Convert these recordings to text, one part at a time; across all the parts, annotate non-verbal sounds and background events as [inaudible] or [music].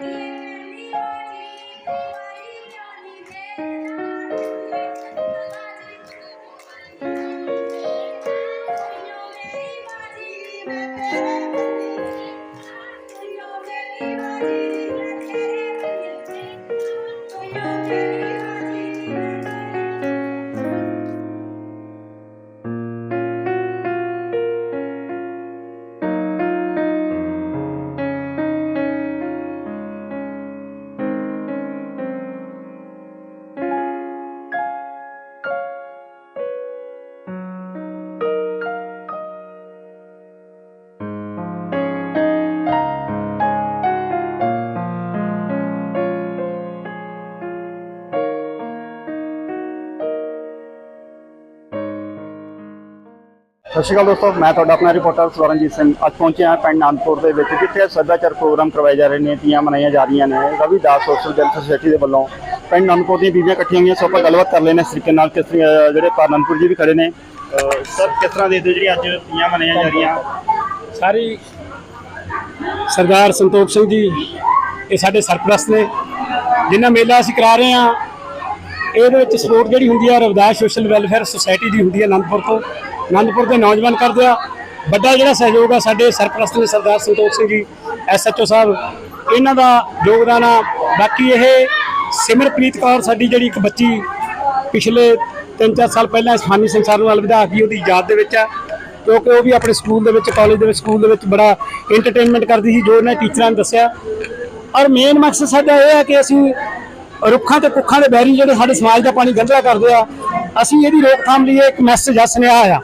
Yeah. [laughs] ਸਤਿ ਸ਼੍ਰੀ ਅਕਾਲ ਦੋਸਤੋ, ਮੈਂ ਤੁਹਾਡਾ ਆਪਣਾ ਰਿਪੋਰਟਰ ਸਵਰਨਜੀਤ ਸਿੰਘ। ਅੱਜ ਪਹੁੰਚਿਆ ਹਾਂ ਪਿੰਡ ਨਾਨਪੁਰ ਦੇ ਵਿੱਚ, ਜਿੱਥੇ ਸੱਭਿਆਚਾਰ ਪ੍ਰੋਗਰਾਮ ਕਰਵਾਏ ਜਾ ਰਹੇ ਨੇ, ਤੀਆਂ ਮਨਾਈਆਂ ਜਾ ਰਹੀਆਂ ਨੇ। ਰਵਿਦਾਸ ਸੋਸ਼ਲ ਵੈਲਫੇਅਰ ਸੁਸਾਇਟੀ ਦੇ ਵੱਲੋਂ ਪਿੰਡ ਨਾਨਪੁਰ ਦੀਆਂ ਬੀਬੀਆਂ ਇਕੱਠੀਆਂ ਹੋਈਆਂ, ਸੋ ਆਪਾਂ ਗੱਲਬਾਤ ਕਰ ਲੈਣੇ ਇਸ ਤਰੀਕੇ ਨਾਲ ਕਿਸ ਤਰ੍ਹਾਂ ਜਿਹੜੇ ਪਾਨਨਪੁਰ ਜੀ ਵੀ ਖੜੇ ਨੇ। ਅਹ, ਸਰ, ਕਿਸ ਤਰ੍ਹਾਂ ਦੇ ਹੋ ਜਿਹੜੀ ਅੱਜ ਤੀਆਂ ਮਨਾਈਆਂ ਜਾ ਰਹੀਆਂ? ਸਾਰੀ ਸਰਦਾਰ ਸੰਤੋਖ ਸਿੰਘ ਜੀ, ਇਹ ਸਾਡੇ ਸਰਪ੍ਰਸਤ ਨੇ। ਜਿੰਨਾ ਮੇਲਾ ਅਸੀਂ ਕਰਾ ਰਹੇ ਹਾਂ, ਇਹਦੇ ਵਿੱਚ ਸਪੋਰਟ ਜਿਹੜੀ ਹੁੰਦੀ ਆ, ਰਵਿਦਾਸ ਸੋਸ਼ਲ ਵੈਲਫੇਅਰ ਸੁਸਾਇਟੀ ਦੀ ਹੁੰਦੀ ਹੈ ਅਨੰਦਪੁਰ ਤੋਂ। ਅਨੰਦਪੁਰ ਦੇ ਨੌਜਵਾਨ ਕਰਦੇ ਆ। ਵੱਡਾ ਜਿਹੜਾ ਸਹਿਯੋਗ ਆ ਸਾਡੇ ਸਰਪ੍ਰਸਤ ਨੇ ਸਰਦਾਰ ਸੰਤੋਖ ਸਿੰਘ ਜੀ ਐਸਐਚਓ ਸਾਹਿਬ, ਇਹਨਾਂ ਦਾ ਯੋਗਦਾਨ ਆ। ਬਾਕੀ ਇਹ ਸਿਮਰਪ੍ਰੀਤ ਕੌਰ ਸਾਡੀ ਜਿਹੜੀ ਇੱਕ ਬੱਚੀ, ਪਿਛਲੇ 3-4 ਸਾਲ ਪਹਿਲਾਂ ਇਸ ਫਾਨੀ ਸੰਸਾਰ ਨੂੰ ਅਲਵਿਦਾ ਆਖੀ ਉਹਦੀ ਯਾਦ ਦੇ ਵਿੱਚ ਆ। ਕਿਉਂਕਿ ਉਹ ਵੀ ਆਪਣੇ ਸਕੂਲ ਦੇ ਵਿੱਚ, ਕਾਲਜ ਦੇ ਵਿੱਚ, ਸਕੂਲ ਦੇ ਵਿੱਚ ਬੜਾ ਐਂਟਰਟੇਨਮੈਂਟ ਕਰਦੀ ਸੀ, ਜੋ ਇਹਨਾਂ ਟੀਚਰਾਂ ਨੇ ਦੱਸਿਆ। ਔਰ ਮੇਨ ਮਕਸਦ ਸਾਡਾ ਇਹ ਹੈ ਕਿ ਅਸੀਂ ਰੁੱਖਾਂ ਤੇ ਕੁੱਖਾਂ ਦੇ ਬੈਰੀ ਜਿਹੜੇ ਸਾਡੇ ਸਮਾਜ ਦਾ ਪਾਣੀ ਗੰਧਲਾ ਕਰਦੇ ਆ, ਅਸੀਂ ਇਹਦੀ ਰੋਕਥਾਮ ਲਈ ਇੱਕ ਮੈਸੇਜ ਆ, ਸੁਨੇਹਾ ਆ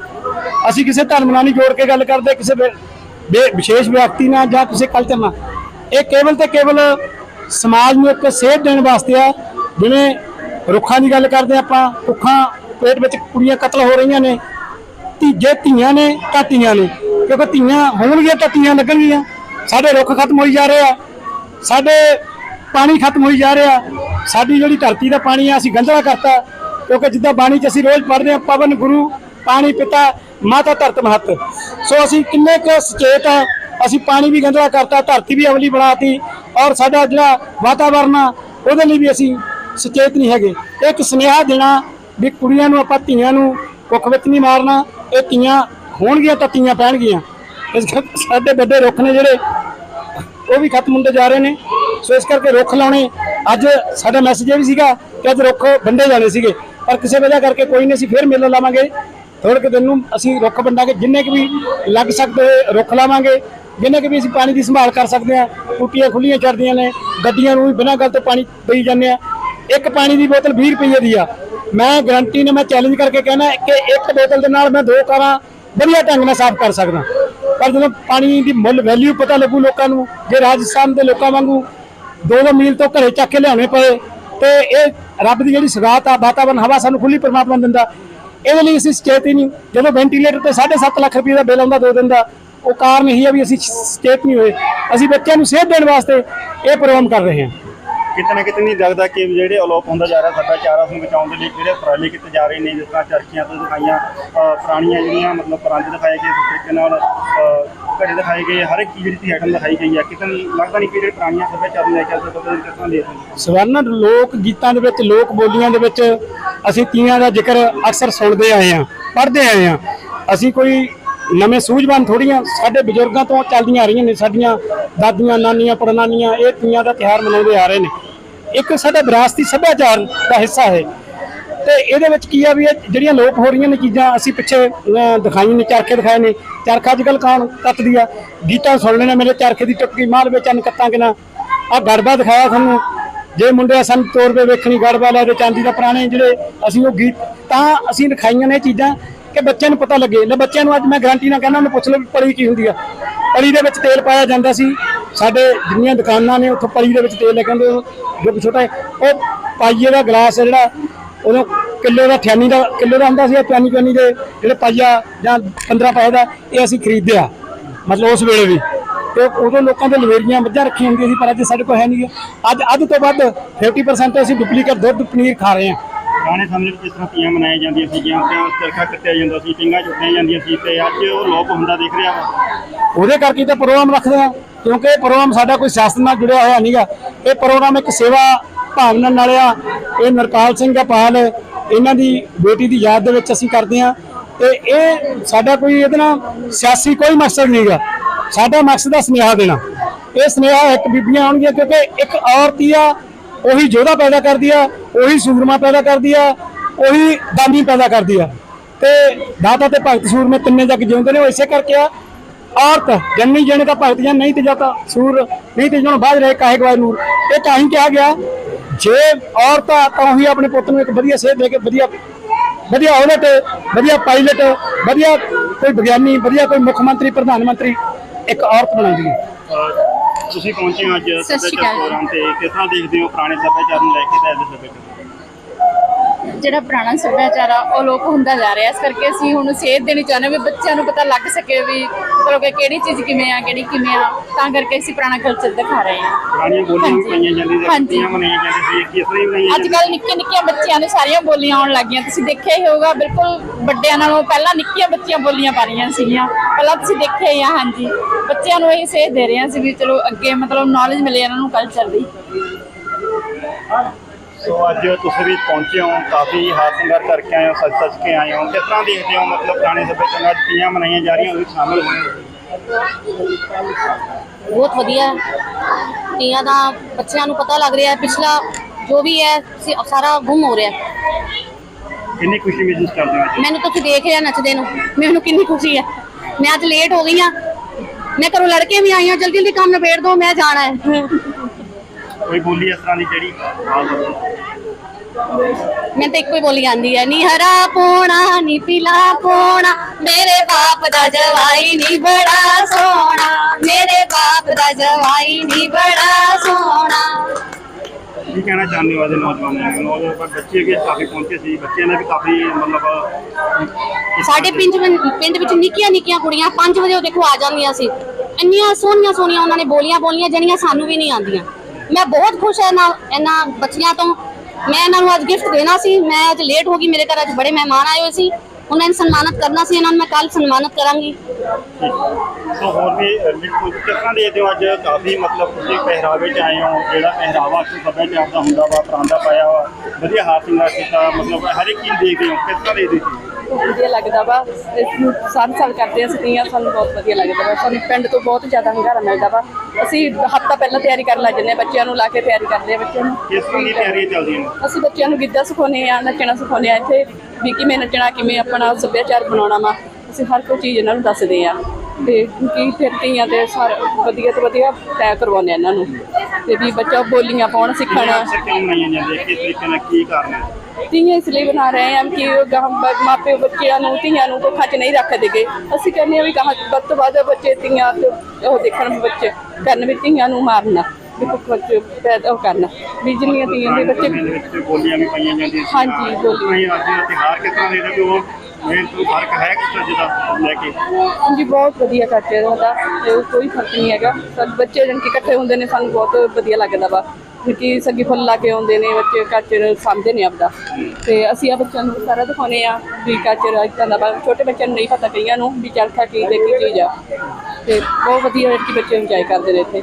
ਅਸੀਂ ਕਿਸੇ ਧਰਮ ਨਾਲ ਨਹੀਂ ਜੋੜ ਕੇ ਗੱਲ ਕਰਦੇ, ਕਿਸੇ ਵਿਸ਼ੇਸ਼ ਵਿਅਕਤੀ ਨਾਲ ਜਾਂ ਕਿਸੇ ਕਲਚਰ ਨਾਲ। ਇਹ ਕੇਵਲ ਤੇ ਕੇਵਲ ਸਮਾਜ ਨੂੰ ਇੱਕ ਸੇਧ ਦੇਣ ਵਾਸਤੇ ਆ। ਜਿਵੇਂ ਰੁੱਖਾਂ ਦੀ ਗੱਲ ਕਰਦੇ ਆਪਾਂ, ਰੁੱਖਾਂ ਪੇਟ ਵਿੱਚ ਕੁੜੀਆਂ ਕਤਲ ਹੋ ਰਹੀਆਂ ਨੇ ਧੀਜੇ ਧੀਆਂ ਨੇ ਤਾਂ ਨੇ। ਕਿਉਂਕਿ ਧੀਆਂ ਹੋਣਗੀਆਂ ਤਾਂ ਧੀਆਂ ਲੱਗਣਗੀਆਂ। ਸਾਡੇ ਰੁੱਖ ਖਤਮ ਹੋਈ ਜਾ ਰਹੇ ਆ। ਸਾਡੇ ਪਾਣੀ ਖਤਮ ਹੋਈ ਜਾ ਰਿਹਾ। ਸਾਡੀ ਜਿਹੜੀ ਧਰਤੀ ਦਾ ਪਾਣੀ ਆ, ਅਸੀਂ ਗੰਧਲਾ ਕਰਤਾ। ਕਿਉਂਕਿ ਜਿੱਦਾਂ ਬਾਣੀ 'ਚ ਅਸੀਂ ਰੋਜ਼ ਪੜ੍ਹਦੇ ਆ ਪਵਨ ਗੁਰੂ, ਪਾਣੀ ਪਿਤਾ ਮਾਤਾ ਧਰਤ ਮਹੱਤ। ਸੋ ਅਸੀਂ ਕਿੰਨੇ ਕੁ ਸੁਚੇਤ ਆ ਅਸੀਂ ਪਾਣੀ ਵੀ ਗੰਧਲਾ ਕਰਤਾ, ਧਰਤੀ ਵੀ ਅਵਲੀ ਬਣਾਤੀ ਔਰ ਸਾਡਾ ਜਿਹੜਾ ਵਾਤਾਵਰਨ ਆ, ਉਹਦੇ ਲਈ ਵੀ ਅਸੀਂ ਸੁਚੇਤ ਨਹੀਂ ਹੈਗੇ। ਇੱਕ ਸੁਨੇਹਾ ਦੇਣਾ ਵੀ ਕੁੜੀਆਂ ਨੂੰ ਆਪਾਂ ਧੀਆਂ ਨੂੰ ਕੁੱਖ ਵਿੱਚ ਨਹੀਂ ਮਾਰਨਾ, ਇਹ ਧੀਆਂ ਹੋਣਗੀਆਂ ਤਾਂ ਧੀਆਂ ਪੈਣਗੀਆਂ। ਇਸ ਕਰਕੇ ਸਾਡੇ ਵੱਡੇ ਰੁੱਖ ਨੇ ਜਿਹੜੇ, ਉਹ ਵੀ ਖਤਮ ਹੁੰਦੇ ਜਾ ਰਹੇ ਨੇ। ਸੋ ਇਸ ਕਰਕੇ ਰੁੱਖ ਲਾਉਣੇ, ਅੱਜ ਸਾਡਾ ਮੈਸੇਜ ਇਹ ਵੀ ਸੀਗਾ ਕਿ ਅੱਜ ਰੁੱਖ ਵੰਡੇ ਜਾਣੇ ਸੀਗੇ। ਪਰ ਕਿਸੇ ਵਜ੍ਹਾ ਕਰਕੇ ਕੋਈ ਨਹੀਂ, ਅਸੀਂ ਫਿਰ ਮੇਲਾ ਲਾਵਾਂਗੇ। ਥੋੜੇ ਕਿ ਦਿਨ ਨੂੰ ਅਸੀਂ ਰੁੱਖ ਵੰਡਾਂਗੇ ਜਿੰਨੇ ਕੁ ਵੀ ਲੱਗ ਸਕਦੇ ਰੁੱਖ ਲਾਵਾਂਗੇ, ਜਿੰਨੇ ਕੁ ਵੀ ਅਸੀਂ ਪਾਣੀ ਦੀ ਸੰਭਾਲ ਕਰ ਸਕਦੇ ਹਾਂ, ਟੂਟੀਆਂ ਖੁੱਲੀਆਂ ਚੜਦੀਆਂ ਨੇ, ਗੱਡੀਆਂ ਨੂੰ ਵੀ ਬਿਨਾਂ ਗੱਲ ਤੋਂ ਪਾਣੀ ਦੇਈ ਜਾਂਦੇ ਆ ਇੱਕ ਪਾਣੀ ਦੀ ਬੋਤਲ 20 ਰੁਪਏ ਦੀ ਆ। ਮੈਂ ਗਰੰਟੀ ਨੇ ਮੈਂ ਚੈਲੰਜ ਕਰਕੇ ਕਹਿਣਾ ਕਿ ਇੱਕ ਬੋਤਲ ਦੇ ਨਾਲ ਮੈਂ ਦੋ ਕਾਰਾਂ ਵਧੀਆ ਢੰਗ ਨਾਲ ਸਾਫ਼ ਕਰ ਸਕਦਾ। ਪਰ ਜਦੋਂ ਪਾਣੀ ਦੀ ਮੁੱਲ ਵੈਲਿਊ ਪਤਾ ਲੱਗੂ ਲੋਕਾਂ ਨੂੰ, ਜੇ ਰਾਜਸਥਾਨ ਦੇ ਲੋਕਾਂ ਵਾਂਗੂ ਦੋ ਦੋ ਮੀਲ ਤੋਂ ਘਰੇ ਚੱਕ ਕੇ ਲਿਆਉਣੇ ਪਏ, ਤੇ ਇਹ ਰੱਬ ਦੀ ਜਿਹੜੀ ਸਗਾਤ ਆ, ਵਾਤਾਵਰਨ, ਹਵਾ ਸਾਨੂੰ ਖੁੱਲੀ ਪਰਮਾਤਮਾ ਦਿੰਦਾ। ਇਹਦੇ ਲਈ ਅਸੀਂ ਸਚੇਤ ਹੀ ਨਹੀਂ। ਜਦੋਂ ਵੈਂਟੀਲੇਟਰ ਤੇ 7.5 ਲੱਖ ਰੁਪਏ ਦਾ ਬਿੱਲ ਆਉਂਦਾ, ਦੋ ਦਿਨ ਦਾ, ਉਹ ਕਾਰਨ ਇਹੀ ਆ ਵੀ ਅਸੀਂ ਸਚੇਤ ਨਹੀਂ ਹੋਏ। ਅਸੀਂ ਬੱਚਿਆਂ ਨੂੰ ਸੇਧ ਦੇਣ ਵਾਸਤੇ ਇਹ ਪ੍ਰੋਗਰਾਮ ਕਰ ਰਹੇ ਹਾਂ। ਕਿਤੇ ਨਾ ਕਿਤੇ ਨਹੀਂ ਲੱਗਦਾ ਕਿ ਜਿਹੜੇ ਅਲੋਪ ਹੁੰਦਾ ਜਾ ਰਿਹਾ, ਸਾਡਾ ਚਾਰਾ ਨੂੰ ਬਚਾਉਣ ਦੇ ਲਈ ਜਿਹੜੇ ਉਪਰਾਲੇ ਕੀਤੇ ਜਾ ਰਹੇ ਨੇ, ਜਿਸ ਤਰ੍ਹਾਂ ਚਰਖੀਆਂ ਤੋਂ ਦਿਖਾਈਆਂ ਪੁਰਾਣੀਆਂ ਜਿਹੜੀਆਂ ਮਤਲਬ ਪਰਾਂਦੇ ਦਿਖਾਏ ਗਏ ਤਰੀਕੇ ਨਾਲ ਘੜੇ ਦਿਖਾਏ ਗਏ ਹਰ ਇੱਕ ਚੀਜ਼ ਦੀ ਆਈਟਮ ਦਿਖਾਈ ਗਈ ਹੈ ਕਿਤੇ ਲੱਗਦਾ ਨਹੀਂ ਕਿ ਜਿਹੜੇ ਪੁਰਾਣੀਆਂ ਸੱਭਿਆਚਾਰ ਨੂੰ ਲੈ ਕੇ ਅਸੀਂ ਕਿਸ ਤਰ੍ਹਾਂ ਦੇ ਸਵਰਨ, ਲੋਕ ਗੀਤਾਂ ਦੇ ਵਿੱਚ, ਲੋਕ ਬੋਲੀਆਂ ਦੇ ਵਿੱਚ ਅਸੀਂ ਤੀਆਂ ਦਾ ਜ਼ਿਕਰ ਅਕਸਰ ਸੁਣਦੇ ਆਏ ਹਾਂ, ਪੜ੍ਹਦੇ ਆਏ ਹਾਂ। ਅਸੀਂ ਕੋਈ ਨਵੇਂ ਸੂਝਵਾਨ ਥੋੜੀਆਂ ਸਾਡੇ ਬਜ਼ੁਰਗਾਂ ਤੋਂ ਚੱਲਦੀਆਂ ਆ ਰਹੀਆਂ ਨੇ, ਸਾਡੀਆਂ ਦਾਦੀਆਂ, ਨਾਨੀਆਂ ਪੜਨਾਨੀਆਂ ਇਹ ਤੀਆਂ ਦਾ ਤਿਉਹਾਰ ਮਨਾਉਂਦੇ ਆ ਰਹੇ ਨੇ। ਇੱਕ ਸਾਡਾ ਵਿਰਾਸਤੀ ਸੱਭਿਆਚਾਰ ਦਾ ਹਿੱਸਾ ਹੈ। ਤੇ ਇਹਦੇ ਵਿੱਚ ਕੀ ਆ ਵੀ ਇਹ ਜਿਹੜੀਆਂ ਲੋਪ ਹੋ ਰਹੀਆਂ ਨੇ ਚੀਜ਼ਾਂ ਅਸੀਂ ਪਿੱਛੇ ਦਿਖਾਈਆਂ ਨੇ ਚਰਖੇ ਦਿਖਾਏ ਨੇ ਚਰਖਾ ਅੱਜ ਕੱਲ੍ਹ ਕੌਣ ਕੱਤਦੀ ਆ? ਗੀਤਾਂ ਸੁਣ ਲੈਣਾ ਮੇਰੇ ਚਰਖੇ ਦੀ ਟੁੱਟਕੀ ਮਾਲ ਵਿੱਚ ਅੰਨ ਕੱਤਾਂ ਕਿਨਾ? ਆ ਗੜਬਾ ਦਿਖਾਇਆ ਤੁਹਾਨੂੰ। ਜੇ ਮੁੰਡੇ ਸਾਨੂੰ ਤੋਰ ਕੇ ਵੇਖਣੀ ਗੜਬਾ ਲੈ ਤੇ ਚਾਂਦੀ ਦਾ ਪੁਰਾਣੇ ਜਿਹੜੇ ਅਸੀਂ ਉਹ ਗੀਤ ਤਾਂ ਅਸੀਂ ਦਿਖਾਈਆਂ ਨੇ ਇਹ ਚੀਜ਼ਾਂ ਕਿ ਬੱਚਿਆਂ ਨੂੰ ਪਤਾ ਲੱਗੇ। ਲੈ ਬੱਚਿਆਂ ਨੂੰ ਅੱਜ ਮੈਂ ਗਾਰੰਟੀ ਨਾਲ ਕਹਿੰਦਾ ਉਹਨੂੰ ਪੁੱਛ ਲਓ ਵੀ ਪਲੀ ਕੀ ਹੁੰਦੀ ਆ। ਪਲੀ ਦੇ ਵਿੱਚ ਤੇਲ ਪਾਇਆ ਜਾਂਦਾ ਸੀ। ਸਾਡੇ ਜਿੰਨੀਆਂ ਦੁਕਾਨਾਂ ਨੇ ਉੱਥੋਂ ਪਲੀ ਦੇ ਵਿੱਚ ਤੇਲ ਲੈ ਕੇ ਆਉਂਦੇ ਉਹ ਜੋ ਛੋਟਾ ਹੈ, ਉਹ ਪਾਈਏ ਦਾ ਗਲਾਸ ਜਿਹੜਾ ਉਦੋਂ ਕਿਲੋ ਦਾ ਠਿਆਨੀ ਦਾ ਕਿਲੋ ਦਾ ਹੁੰਦਾ ਸੀ ਇਹ ਪਿਆਨੀ ਪਿਆਨੀ ਦੇ ਜਿਹੜੇ ਪਾਈਆ ਜਾਂ 15 ਪੈਸੇ ਦਾ ਇਹ ਅਸੀਂ ਖਰੀਦਿਆ ਮਤਲਬ ਉਸ ਵੇਲੇ ਵੀ। ਤੇ ਉਦੋਂ ਲੋਕਾਂ ਦੇ ਲਵੇਰੀਆਂ ਮੱਝਾਂ ਰੱਖੀਆਂ ਹੁੰਦੀਆਂ ਸੀ ਪਰ ਅੱਜ ਸਾਡੇ ਕੋਲ ਹੈ ਨਹੀਂ। ਅੱਜ ਅੱਧ ਤੋਂ ਵੱਧ 50% ਅਸੀਂ ਡੁਪਲੀਕੇਟ ਦੁੱਧ ਪਨੀਰ ਖਾ ਰਹੇ ਹਾਂ। ਪੁਰਾਣੇ ਸਮੇਂ ਵਿੱਚ ਜਿਸ ਤਰ੍ਹਾਂ ਤੀਆਂ ਮਨਾਈਆਂ ਜਾਂਦੀਆਂ ਸੀਗੀਆਂ ਤੇ ਚਰਖਾ ਕੱਟਿਆ ਜਾਂਦਾ ਸੀ ਪਿੰਗਾ ਚੁੱਕੀਆਂ ਜਾਂਦੀਆਂ ਸੀ ਤੇ ਅੱਜ ਉਹ ਲੋਪ ਹੁੰਦਾ ਦਿਖ ਰਿਹਾ ਵਾ। ਉਹਦੇ ਕਰਕੇ ਤਾਂ ਪ੍ਰੋਗਰਾਮ ਰੱਖਦੇ ਆ ਕਿਉਂਕਿ ਇਹ ਪ੍ਰੋਗਰਾਮ ਸਾਡਾ ਕੋਈ ਸਿਆਸਤ ਨਾਲ ਜੁੜਿਆ ਹੋਇਆ ਨਹੀਂਗਾ ਇਹ ਪ੍ਰੋਗਰਾਮ ਇੱਕ ਸੇਵਾ ਭਾਵਨਾ ਨਾਲ ਆ, ਇਹ ਨਰਪਾਲ ਸਿੰਘ ਪਾਲ ਇਹਨਾਂ ਦੀ ਬੇਟੀ ਦੀ ਯਾਦ ਦੇ ਵਿੱਚ ਅਸੀਂ ਕਰਦੇ ਆ ਤੇ ਇਹ ਸਾਡਾ ਕੋਈ ਇਹਦੇ ਨਾਲ ਸਿਆਸੀ ਕੋਈ ਮਕਸਦ ਨਹੀਂਗਾ ਸਾਡਾ ਮਕਸਦ ਆ ਸੁਨੇਹਾ ਦੇਣਾ। ਇਹ ਸੁਨੇਹਾ ਇੱਕ ਬੀਬੀਆਂ ਆਉਣਗੀਆਂ ਕਿਉਂਕਿ ਇੱਕ ਔਰਤ ਹੀ ਆ, ਉਹੀ ਯੋਧਾ ਪੈਦਾ ਕਰਦੀ ਆ, ਉਹੀ ਸੂਰਮਾ ਪੈਦਾ ਕਰਦੀ ਆ, ਉਹੀ ਦਾਨੀ ਪੈਦਾ ਕਰਦੀ ਆ। ਤੇ ਦਾਤਾ ਤੇ ਭਗਤ ਸੂਰਮੇ ਤਿੰਨੇ ਜਗ ਜਿਉਂਦੇ ਨੇ, ਉਹ ਇਸੇ ਕਰਕੇ ਆ। ਔਰਤ ਜਨਨੀ ਜਣੇ ਤਾਂ ਭਗਤ ਜਾਂ ਨਹੀਂ ਤੇ ਜਾਤਾ ਸੂਰ, ਨਹੀਂ ਤੇ ਜਣ ਬਾਜ ਰਹੇ ਕਾਹੇ ਗਵਾਇ ਨੂਰ। ਇਹ ਤਾਂ ਹੀ ਕਿਹਾ ਗਿਆ ਜੇ ਔਰਤ ਤਾਂ ਉਹੀ ਆਪਣੇ ਪੁੱਤ ਨੂੰ ਇੱਕ ਵਧੀਆ ਸੇਧ ਦੇ ਕੇ ਵਧੀਆ ਵਧੀਆ ਔਲਟ ਵਧੀਆ ਪਾਇਲਟ ਵਧੀਆ ਕੋਈ ਵਿਗਿਆਨੀ ਵਧੀਆ ਕੋਈ ਮੁੱਖ ਮੰਤਰੀ ਪ੍ਰਧਾਨ ਮੰਤਰੀ ਇੱਕ ਔਰਤ ਬਣਾਉਂਦੀ ਹੈ। ਤੁਸੀਂ ਪਹੁੰਚੇ ਹੋ ਅੱਜ ਸੱਭਿਆਚਾਰ। ਪ੍ਰੋਗਰਾਮ ਤੇ। ਕਿਸ ਤਰ੍ਹਾਂ ਦੇਖਦੇ ਹੋ ਪੁਰਾਣੇ ਸੱਭਿਆਚਾਰ ਨੂੰ ਲੈ ਕੇ ਤੇ ਅੱਜ ਸੱਭਿਆਚਾਰ? ਜਿਹੜਾ ਪੁਰਾਣਾ ਸੱਭਿਆਚਾਰ ਆ ਉਹ ਲੋਪ ਹੁੰਦਾ ਜਾ ਰਿਹਾ। ਇਸ ਕਰਕੇ ਅਸੀਂ ਹੁਣ ਸੇਧ ਦੇਣੀ ਚਾਹੁੰਦੇ ਵੀ ਬੱਚਿਆਂ ਨੂੰ ਪਤਾ ਲੱਗ ਸਕੇ ਵੀ ਮਤਲਬ ਕਿ ਕਿਹੜੀ ਚੀਜ਼ ਕਿਵੇਂ ਆ ਕਿਹੜੀ ਕਿਵੇਂ ਆ ਤਾਂ ਕਰਕੇ ਅਸੀਂ ਪੁਰਾਣਾ ਕਲਚਰ ਦਿਖਾ ਰਹੇ ਹਾਂ। ਪੁਰਾਣੀਆਂ ਬੋਲੀਆਂ ਵੀ ਹਾਂਜੀ। ਪਾਈਆਂ ਜਾਂਦੀਆਂ ਸੀ ਹਾਂਜੀ। ਤੀਆਂ ਮਨਾਈਆਂ ਜਾਂਦੀਆਂ ਸੀ ਕਿਸ ਤਰ੍ਹਾਂ ਹੀ ਮਨਾਈਆਂ ਅੱਜ ਕੱਲ ਨਿੱਕੇ ਨਿੱਕੇ ਬੱਚਿਆਂ ਨੂੰ ਸਾਰੀਆਂ ਬੋਲੀਆਂ ਆਉਣ ਲੱਗ ਗਈਆਂ ਤੁਸੀਂ ਦੇਖਿਆ ਹੀ ਹੋਊਗਾ ਬਿਲਕੁਲ ਵੱਡਿਆਂ ਨਾਲੋਂ ਪਹਿਲਾਂ ਨਿੱਕੀਆਂ ਬੱਚੀਆਂ ਬੋਲੀਆਂ ਪਾ ਰਹੀਆਂ ਸੀਗੀਆਂ। ਪਹਿਲਾਂ ਤੁਸੀਂ ਦੇਖਿਆ ਹੀ ਆ ਹਾਂਜੀ। ਬੱਚਿਆਂ ਨੂੰ ਇਹ ਸੇਧ ਦੇ ਰਹੇ ਹਾਂ ਸੀ ਵੀ ਚਲੋ ਅੱਗੇ ਮਤਲਬ ਨੌਲੇਜ ਮਿਲੇ ਇਹਨਾਂ ਨੂੰ ਕਲਚਰ ਦੀ। ਸੋ ਅੱਜ ਤੁਸੀਂ ਵੀ ਪਹੁੰਚੇ ਹੋ ਕਾਫੀ ਹਾਰ ਸ਼ਿੰਗਾਰ ਕਰਕੇ ਆਏ ਹੋ ਸੱਜ ਸੱਜ ਕੇ ਆਏ ਹੋ ਕਿਸ ਤਰ੍ਹਾਂ ਦੇਖਦੇ ਹੋ ਮਤਲਬ ਪੁਰਾਣੇ ਸੱਭਿਆਚਾਰ ਅੱਜ ਤੀਆਂ ਮਨਾਈਆਂ ਜਾ ਰਹੀਆਂ ਉਹਦੇ ਵਿੱਚ ਸ਼ਾਮਲ ਹੋਏ। ਬਹੁਤ ਵਧੀਆ। ਤੀਆਂ ਦਾ ਬੱਚਿਆਂ ਨੂੰ ਪਤਾ ਲੱਗ ਰਿਹਾ ਹੈ ਪਿਛਲਾ ਜੋ ਵੀ ਹੈ ਸਾਰਾ ਗੁੰਮ ਹੋ ਰਿਹਾ। ਕਿੰਨੀ ਖੁਸ਼ੀ ਮਹਿਸੂਸ ਕਰਦੇ ਹੋ? ਮੈਨੂੰ ਤੁਸੀਂ ਦੇਖ ਰਿਹਾ ਨੱਚਦੇ ਨੂੰ ਮੈਨੂੰ ਕਿੰਨੀ ਖੁਸ਼ੀ ਹੈ ਮੈਂ ਅੱਜ ਲੇਟ ਹੋ ਗਈ ਹਾਂ ਮੈਂ ਘਰੋਂ ਲੜਕੇ ਵੀ ਆਈ ਹਾਂ ਜਲਦੀ ਜਲਦੀ ਕੰਮ ਨਿਬੇੜ ਦੋ ਮੈਂ ਜਾਣਾ ਹੈ ਕੋਈ ਬੋਲੀ ਇਸ ਤਰ੍ਹਾਂ ਦੀ ਜਿਹੜੀ ਹੋਵੇ ਮੈਂ ਤਾਂ ਇੱਕੋ ਹੀ ਬੋਲੀ ਆਂਦੀ ਹੈ ਨੀ ਹਰਾ ਪੋਣਾ ਨੀ ਪੀਲਾ ਪੋਣਾ ਮੇਰੇ ਬਾਪ ਦਾ ਜਵਾਈ ਨੀ ਬੜਾ ਸੋਹਣਾ ਮੇਰੇ ਬਾਪ ਦਾ ਜਵਾਈ ਨੀ ਬੜਾ ਸੋਹਣਾ। ਕੀ ਕਹਿਣਾ ਚਾਹੁੰਦੇ ਹੋ ਅੱਜ ਨੌਜਵਾਨਾਂ ਨੂੰ? ਨੌਜਵਾਨ ਪਰ ਬੱਚੇ ਵੀ ਕਾਫੀ ਪਹੁੰਚੇ ਸੀ ਬੱਚਿਆਂ ਨੇ ਵੀ ਕਾਫੀ ਮਤਲਬ ਸਾਡੇ ਪਿੰਡ ਵਿੱਚ- ਪਿੰਡ ਵਿੱਚ ਨਿੱਕੀਆਂ ਨਿੱਕੀਆਂ ਕੁੜੀਆਂ 5 ਵਜੇ ਉਹ ਦੇਖੋ ਆ ਜਾਂਦੀਆਂ ਸੀ। ਇੰਨੀਆਂ ਸੋਹਣੀਆਂ ਸੋਹਣੀਆਂ ਉਹਨਾਂ ਨੇ ਬੋਲੀਆਂ ਬੋਲੀਆਂ ਜਿਹੜੀਆਂ ਸਾਨੂੰ ਵੀ ਨਹੀਂ ਆਉਂਦੀਆਂ। ਮੈਂ ਬਹੁਤ ਖੁਸ਼ ਹਾਂ ਇਹਨਾਂ ਇਹਨਾਂ ਬੱਚੀਆਂ ਤੋਂ। ਮੈਂ ਇਹਨਾਂ ਨੂੰ ਅੱਜ ਗਿਫਟ ਦੇਣਾ ਸੀ। ਮੈਂ ਅੱਜ ਲੇਟ ਹੋ ਗਈ। ਮੇਰੇ ਘਰ ਅੱਜ ਬੜੇ ਮਹਿਮਾਨ ਆਏ ਹੋਏ ਸੀ। ਉਹਨਾਂ ਨੂੰ ਸਨਮਾਨਿਤ ਕਰਨਾ ਸੀ। ਇਹਨਾਂ ਨੂੰ ਮੈਂ ਕੱਲ ਸਨਮਾਨਿਤ ਕਰਾਂਗੀ। ਸੋ ਹੋਰ ਵੀ ਬਿਲਕੁਲ ਕਿਸ ਤਰ੍ਹਾਂ ਦੇਖਦੇ ਅੱਜ? ਕਾਫੀ ਮਤਲਬ ਤੁਸੀਂ ਪਹਿਰਾਵੇ ਚ ਆਏ ਹੋ। ਜਿਹੜਾ ਪਹਿਰਾਵਾ ਅਕਸਰ ਸੱਭਿਆਚਾਰ ਦਾ ਹੁੰਦਾ ਵਾ, ਪਰਾਂਦਾ ਪਾਇਆ ਵਾ। ਵਧੀਆ ਹਾਰ ਸ਼ਿੰਗਾਰ ਕੀਤਾ। ਮਤਲਬ ਹਰ ਇੱਕ ਚੀਜ਼ ਦੇਖਦੇ ਹੋ। ਕਿਸ ਤਰ੍ਹਾਂ ਦੇਖਦੇ ਬਹੁਤ ਵਧੀਆ ਲੱਗਦਾ ਵਾ। ਇਸ ਨੂੰ ਸਾਲ ਸਾਲ ਕਰਦੇ ਅਸੀਂ ਤੀਆਂ ਸਾਨੂੰ ਬਹੁਤ ਵਧੀਆ ਲੱਗਦਾ ਵਾ। ਸਾਨੂੰ ਪਿੰਡ ਤੋਂ ਬਹੁਤ ਜ਼ਿਆਦਾ ਹੰਗਾਰਾ ਮਿਲਦਾ ਵਾ। ਅਸੀਂ ਹਫਤਾ ਪਹਿਲਾਂ ਤਿਆਰੀ ਕਰਨ ਲੱਗ ਜੰਨੇ ਬੱਚਿਆਂ ਨੂੰ ਲਾ ਕੇ ਤਿਆਰੀ ਕਰਦੇ ਆ ਬੱਚਿਆਂ ਨੂੰ ਕਿਸ ਤਰ੍ਹਾਂ ਦੀ ਤਿਆਰੀਆਂ ਚੱਲਦੀਆਂ ਨੇ? ਅਸੀਂ ਬੱਚਿਆਂ ਨੂੰ ਗਿੱਧਾ ਸਿਖਾਉਂਦੇ ਆ ਨੱਚਣਾ ਸਿਖਾਉਂਦੇ ਆ ਇੱਥੇ ਵੀ ਕਿਵੇਂ ਨੱਚਣਾ ਕਿਵੇਂ ਆਪਣਾ ਸੱਭਿਆਚਾਰ ਬਣਾਉਣਾ ਵਾ ਅਸੀਂ ਹਰ ਕੋਈ ਚੀਜ਼ ਇਹਨਾਂ ਨੂੰ ਦੱਸਦੇ ਆ ਤੇ ਕੀ ਫਿਰ ਤੀਆਂ ਤੇ ਸਾਰਾ ਵਧੀਆ ਤੋਂ ਵਧੀਆ ਤੈਅ ਕਰਵਾਉਂਦੇ ਆ ਇਹਨਾਂ ਨੂੰ। ਤੇ ਵੀ ਬੱਚਾ ਬੋਲੀਆਂ ਪਾਉਣ ਸਿੱਖਣ। ਕਿਸ ਤਰੀਕੇ ਨਾਲ ਕੀ ਕਾਰਨ ਧੀਆਂ ਇਸ ਲਈ ਬਣਾ ਰਹੇ ਹਾਂ ਕਿ ਗਾਂ ਮਾਪੇ ਬੱਚਿਆਂ ਨੂੰ, ਧੀਆਂ ਨੂੰ ਧੋਖਾ 'ਚ ਨਹੀਂ ਰੱਖਦੇਗੇ ਅਸੀਂ ਕਹਿੰਦੇ ਹਾਂ ਵੀ ਗਾਂ ਵੱਧ ਤੋਂ ਵੱਧ ਬੱਚੇ ਧੀਆਂ ਉਹ ਦੇਖਣ ਬੱਚੇ, ਕਰਨ ਵੀ ਧੀਆਂ ਨੂੰ ਮਾਰਨਾ। ਵੀ ਭੁੱਖ ਚ ਪੈਦਾ ਉਹ ਕਰਨਾ। ਵੀ ਜਿੰਨੀਆਂ ਧੀਆਂ ਦੇ ਬੱਚੇ ਦੇ ਵਿੱਚ ਬੋਲੀਆਂ ਵੀ ਪਾਈਆਂ ਜਾਂਦੀਆਂ ਸੀ। ਹਾਂਜੀ, ਬੋਲੀ। ਬੋਲੀ ਅੱਜ ਦਾ ਤਿਉਹਾਰ ਕਿਸ ਤਰ੍ਹਾਂ ਦੇਖਦੇ ਹੋ ਮੇਨ ਤੋਂ ਫ਼ਰਕ ਹੈ ਕੁਝ ਅੱਜ ਦਾ ਲੈ ਕੇ? ਹਾਂਜੀ ਬਹੁਤ ਵਧੀਆ ਕਰਦੇ ਉਹਦਾ। ਤੇ ਕੋਈ ਫ਼ਰਕ ਨਹੀਂ ਹੈਗਾ। ਸਭ ਬੱਚੇ ਜਨ ਕੇ ਇਕੱਠੇ ਹੁੰਦੇ ਨੇ ਸਾਨੂੰ ਬਹੁਤ ਵਧੀਆ ਲੱਗਦਾ ਵਾ। ਕਿ ਸੱਗੀ ਫੁੱਲ ਲਾ ਕੇ ਆਉਂਦੇ ਨੇ ਬੱਚੇ ਕਲਚਰ ਸਮਝਦੇ ਨੇ ਆਪਦਾ। ਤੇ ਅਸੀਂ ਆ ਬੱਚਿਆਂ ਨੂੰ ਸਾਰਾ ਦਿਖਾਉਂਦੇ ਆ ਵੀ ਕਲਚਰ ਇਦਾਂ ਦਾ ਛੋਟੇ ਬੱਚਿਆਂ ਨੂੰ ਨਹੀਂ ਪਤਾ ਕਈਆਂ ਨੂੰ ਵੀ ਚਰਖਾ ਕੀ ਦੇ ਕੀ ਚੀਜ਼ ਆ। ਤੇ ਬਹੁਤ ਵਧੀਆ ਕਿ ਬੱਚੇ ਇੰਜੋਏ ਕਰਦੇ ਨੇ ਇੱਥੇ।